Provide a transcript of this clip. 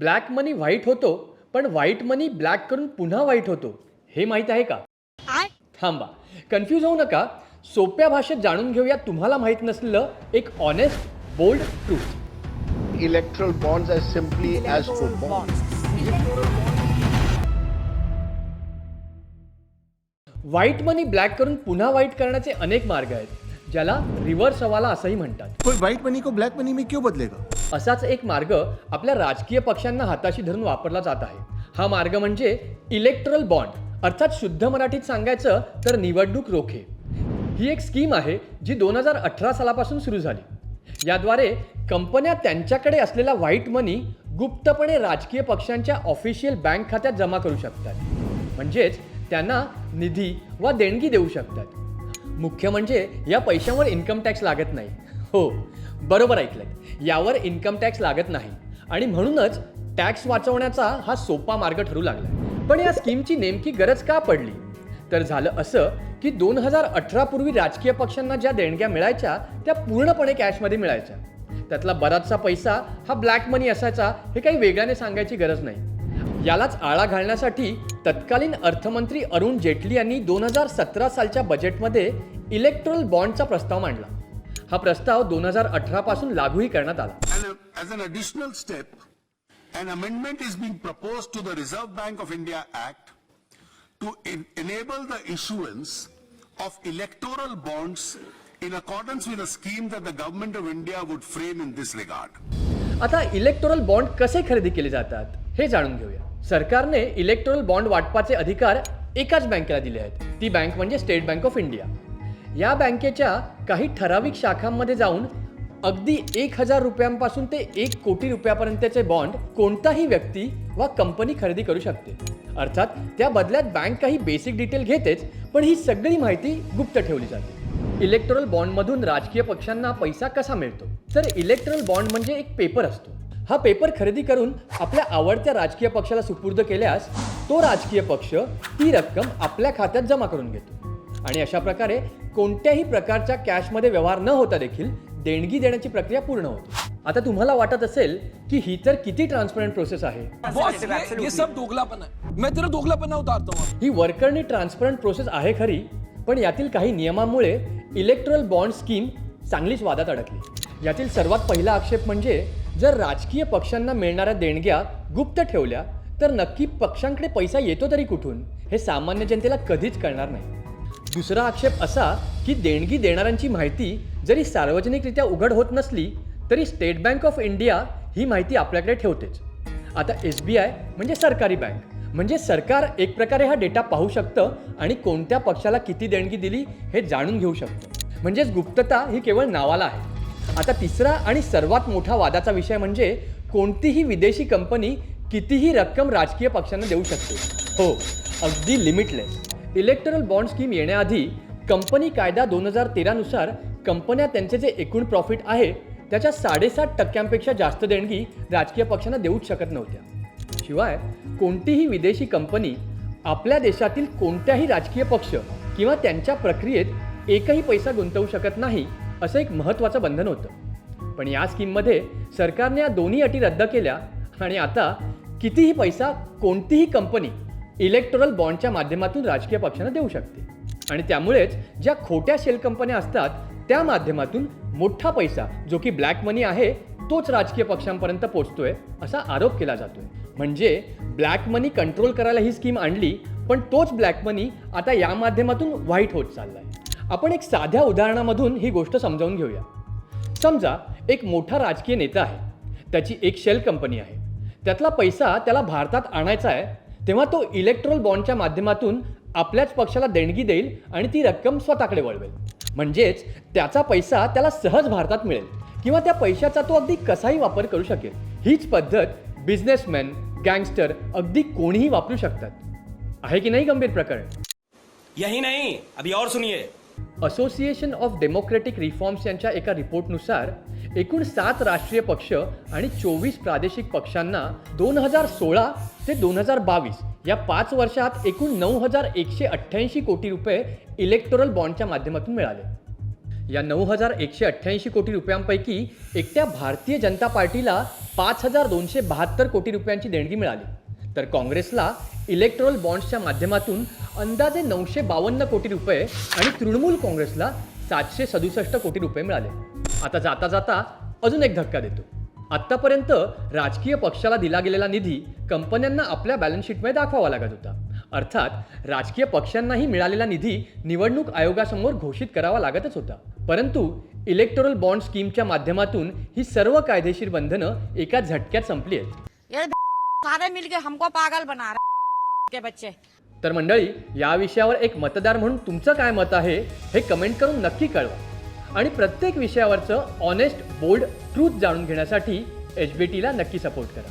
Black मनी white होतो पण white money black करून पुन्हा व्हाईट होतो. हे माहीत आहे का? थांबा. कन्फ्यूज होऊ नका. सोप्या भाषेत जाणून घेऊया तुम्हाला माहीत नसलेलं एक honest bold truth as simply as for bonds. White money black करून पुन्हा व्हाईट करण्याचे अनेक मार्ग आहेत. ज्याला रिव्हर्स हवाला असंही म्हणतात. कोई व्हाइट मनी को ब्लैक मनी में क्यों बदलेगा? असाच एक मार्ग आपल्या राजकीय पक्षांना हाताशी धरून वापरला जात आहे. हा मार्ग म्हणजे इलेक्ट्रल बॉन्ड अर्थात शुद्ध मराठीत सांगायचं तर निवडणूक रोखे. ही एक स्कीम आहे जी दोन हजार अठरा सालापासून सुरू झाली. याद्वारे कंपन्या त्यांच्याकडे असलेला व्हाईट मनी गुप्तपणे राजकीय पक्षांच्या ऑफिशियल बँक खात्यात जमा करू शकतात. म्हणजेच त्यांना निधी वा देणगी देऊ शकतात. मुख्य म्हणजे या पैशांवर इन्कम टॅक्स लागत नाही. हो बरोबर ऐकलं यावर इन्कम टॅक्स लागत नाही. आणि म्हणूनच टॅक्स वाचवण्याचा हा सोपा मार्ग ठरू लागला. पण या स्कीमची नेमकी गरज का पडली? तर झालं असं की दोन हजार अठरा पूर्वी राजकीय पक्षांना ज्या देणग्या मिळायच्या त्या पूर्णपणे कॅशमध्ये मिळायच्या. त्यातला बराचसा पैसा हा ब्लॅक मनी असायचा हे काही वेगळ्याने सांगायची गरज नाही. यालाच आळा घालण्यासाठी तत्कालीन अर्थमंत्री अरुण जेटली यांनी दोन हजार सतरा सालच्या बजेटमध्ये इलेक्ट्रल बॉन्डचा प्रस्ताव मांडला हा प्रस्ताव दोन हजार अठरा पासून लागूही करण्यात आला uh, as an additional step, an amendment is being proposed to the Reserve Bank of India Act to en- enable the issuance of electoral bonds in accordance with a scheme that the government of India would frame in this regard. आता electoral bond कसे खरेदी केले जातात हे जाणून घेऊया सरकारने electoral bond वाटपाचे अधिकार एकाच बँकेला दिले आहेत ती बँक म्हणजे स्टेट बँक ऑफ इंडिया या बँकेच्या काही ठराविक शाखांमध्ये जाऊन अगदी एक हजार रुपयांपासून ते एक कोटी रुपयापर्यंतचे बॉन्ड कोणताही व्यक्ती वा कंपनी खरेदी करू शकते. अर्थात त्या बदल्यात बँक काही बेसिक डिटेल घेतेच पण ही सगळी माहिती गुप्त ठेवली जाते. इलेक्ट्रल बॉन्डमधून राजकीय पक्षांना पैसा कसा मिळतो? तर इलेक्ट्रल बॉन्ड म्हणजे एक पेपर असतो. हा पेपर खरेदी करून आपल्या आवडत्या राजकीय पक्षाला सुपूर्द केल्यास तो राजकीय पक्ष ती रक्कम आपल्या खात्यात जमा करून घेतो. आणि अशा प्रकारे कोणत्याही प्रकारच्या कॅशमध्ये व्यवहार न होता देखील देणगी देण्याची प्रक्रिया पूर्ण होते. आता तुम्हाला वाटत असेल की ही तर किती ट्रान्सपरंट प्रोसेस आहे? बॉस ये, ये सब दोगलापन है मैं तेरा दोगलापना उतारता. हूँ ही वर्करनी ट्रान्सपरंट प्रोसेस आहे खरी पण यातील काही नियमांमुळे इलेक्ट्रल बॉन्ड स्कीम चांगलीच वादात अडकली. यातील सर्वात पहिला आक्षेप म्हणजे जर राजकीय पक्षांना मिळणाऱ्या देणग्या गुप्त ठेवल्या तर नक्की पक्षांकडे पैसा येतो तरी कुठून? हे सामान्य जनतेला कधीच कळणार नाही. दुसरा आक्षेप असा की देणगी देणाऱ्यांची माहिती जरी सार्वजनिकरित्या उघड होत नसली तरी स्टेट बँक ऑफ इंडिया ही माहिती आपल्याकडे ठेवतेच. आता एस बी आय म्हणजे सरकारी बँक. म्हणजे सरकार एक प्रकारे हा डेटा पाहू शकतं आणि कोणत्या पक्षाला किती देणगी दिली हे जाणून घेऊ शकतं. म्हणजेच गुप्तता ही केवळ नावाला आहे. आता तिसरा आणि सर्वात मोठा वादाचा विषय म्हणजे कोणतीही विदेशी कंपनी कितीही रक्कम राजकीय पक्षांना देऊ शकते. हो अगदी लिमिटलेस इलेक्टरल बॉन्ड स्कीम येण्याआधी कंपनी कायदा दोन हजार तेरानुसार कंपन्या त्यांचे जे एकूण प्रॉफिट आहे त्याच्या साडेसात टक्क्यांपेक्षा जास्त देणगी राजकीय पक्षांना देऊच शकत नव्हत्या. शिवाय कोणतीही विदेशी कंपनी आपल्या देशातील कोणत्याही राजकीय पक्ष किंवा त्यांच्या प्रक्रियेत एकही पैसा गुंतवू शकत नाही असं एक महत्त्वाचं बंधन होतं. पण या स्कीममध्ये सरकारने या दोन्ही अटी रद्द केल्या आणि आता कितीही पैसा कोणतीही कंपनी इलेक्टोरल बॉन्डच्या माध्यमातून राजकीय पक्षांना देऊ शकते. आणि त्यामुळेच ज्या खोट्या शेल कंपन्या असतात त्या माध्यमातून मोठा पैसा जो की ब्लॅक मनी आहे तोच राजकीय पक्षांपर्यंत पोहोचतोय असा आरोप केला जातोय. म्हणजे ब्लॅक मनी कंट्रोल करायला ही स्कीम आणली पण तोच ब्लॅक मनी आता या माध्यमातून व्हाईट होत चाललाय. आपण एक साध्या उदाहरणामधून ही गोष्ट समजावून घेऊया. समजा एक मोठा राजकीय नेता आहे. त्याची एक शेल कंपनी आहे. त्यातला पैसा त्याला भारतात आणायचा आहे तेव्हा तो इलेक्ट्रोल बॉन्डच्या माध्यमातून आपल्याच पक्षाला देणगी देईल आणि ती रक्कम स्वतःकडे वळवेल. म्हणजेच त्याचा पैसा त्याला सहज भारतात मिळेल. किंवा त्या पैशाचा तो अगदी कसाही वापर करू शकेल. हीच पद्धत बिझनेसमॅन गँगस्टर अगदी कोणीही वापरू शकतात. आहे की नाही गंभीर प्रकरण? यही नाही. अभी और सुनिए. असोसिएशन ऑफ डेमोक्रेटिक रिफॉर्म्स यांच्या एका रिपोर्टनुसार एकूण सात राष्ट्रीय पक्ष आणि चोवीस प्रादेशिक पक्षांना दोन हजार सोळा ते दोन हजार बावीस या पाच वर्षात एकूण नऊ हजार एकशे अठ्ठ्याऐंशी कोटी रुपये इलेक्टोरल बॉन्डच्या माध्यमातून मिळाले. या नऊ हजार एकशे अठ्ठ्याऐंशी कोटी रुपयांपैकी एकट्या भारतीय जनता पार्टीला पाच हजार दोनशे बहात्तर कोटी रुपयांची देणगी मिळाली. तर काँग्रेसला इलेक्ट्रोल बॉन्ड्सच्या माध्यमातून अंदाजे नऊशे बावन्न कोटी रुपये आणि तृणमूल काँग्रेसला सातशे सदुसष्ट कोटी रुपये मिळाले. आता जाता जाता अजून एक धक्का देतो. आत्तापर्यंत राजकीय पक्षाला दिला गेलेला निधी कंपन्यांना आपल्या बॅलन्स शीटमध्ये दाखवावा लागत होता. अर्थात राजकीय पक्षांनाही मिळालेला निधी निवडणूक आयोगासमोर घोषित करावा लागतच होता. परंतु इलेक्टोरल बॉन्ड स्कीमच्या माध्यमातून ही सर्व कायदेशीर बंधनं एका झटक्यात संपली आहेत. सारे मिलके हमको पागल बना रहे के बच्चे। तर मंडळी या विषयावर एक मतदार म्हणून तुमचं काय मत आहे हे कमेंट करून नक्की कळवा. आणि प्रत्येक विषयावरचं ऑनेस्ट बोल्ड ट्रूथ जाणून घेण्यासाठी एच बी टीला नक्की सपोर्ट करा.